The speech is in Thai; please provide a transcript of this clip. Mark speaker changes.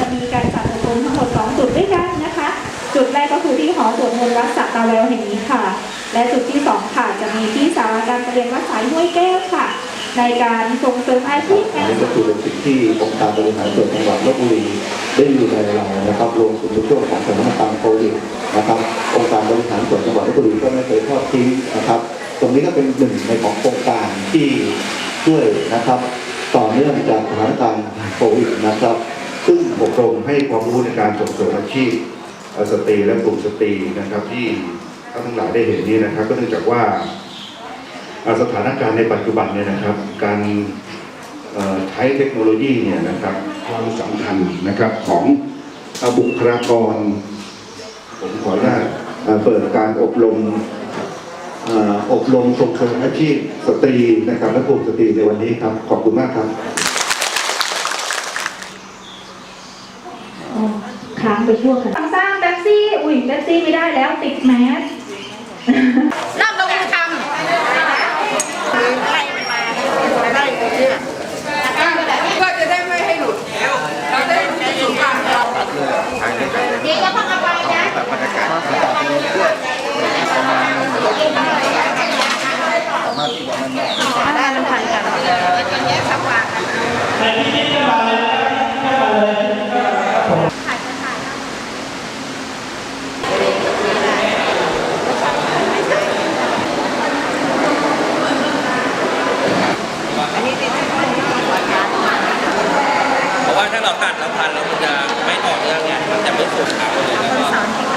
Speaker 1: จะมีการจัดอบรมทั้งหมด2จุดด้วยกันนะคะ จุดแรกก็คือที่หอสวดมนต์วัดสักตาแววแห่งนี้ค่ะ และจุดที่ 2 ค่ะจะมีที่สาราการประเรียนวัดสายห้วยแก้วค่ะ ในการส่งเสริมอาชีพ
Speaker 2: อั
Speaker 1: กานร
Speaker 2: นี้ก็คือเป็นสิ่งที่องค์การบริหารส่วนจังหวัดลบบุรีได้ดูแลเรานะครับรวมถึงในช่วงของสถานการณ์โควิดนะครับ องค์การบริหารส่วนจังหวัดลบบุรีก็ไม่เคยทอดทิ้งนะครับ ตรงนี้ก็เป็นหนึ่งในของโครงการที่ช่วยนะครับ ต่อเนื่องจากสถานการณ์โควิดนะครับ ซึ่งอบรมให้ความรู้ในการส่งเสริมอาชีพสตรีและกลุ่มสตรีนะครับที่ท่านทั้งหลายได้เห็นนี้นะครับ ก็เนื่องจากว่า สถานการณ์ในปัจจุบันเนี่ยนะครับ การเอ่อใช้เทคโนโลยีเนี่ยนะครับความสำคัญนะครับของเอ่อบุคลากร ผมขออนุญาตเอ่อเปิดการอบรมเอ่ออบรมส่งเสริมอาชีพสตรีนะครับและกลุ่มสตรีในวันนี้ครับ ขอบคุณมากครับ
Speaker 1: อ๋อค้างไปช่วงค่ะสร้างแท็กซี่ อุ้ยแท็กซี่ไม่ได้แล้วติดแมส
Speaker 3: นั่งลงมือทำไล่มันมาไล่ตัวเนี่ยเพื่อจะได้ไม่ให้หลุด เราได้ไม่หลุดบ้างเราเดี๋ยวจะพังเอาไปนะได้มันทันกันแยกสักวางกัน
Speaker 4: เพราะว่าถ้าเราตัดเราพันเรามันจะไม่ต่อเนื่องไงมันจะไม่สุดขาวเลยแล้วก็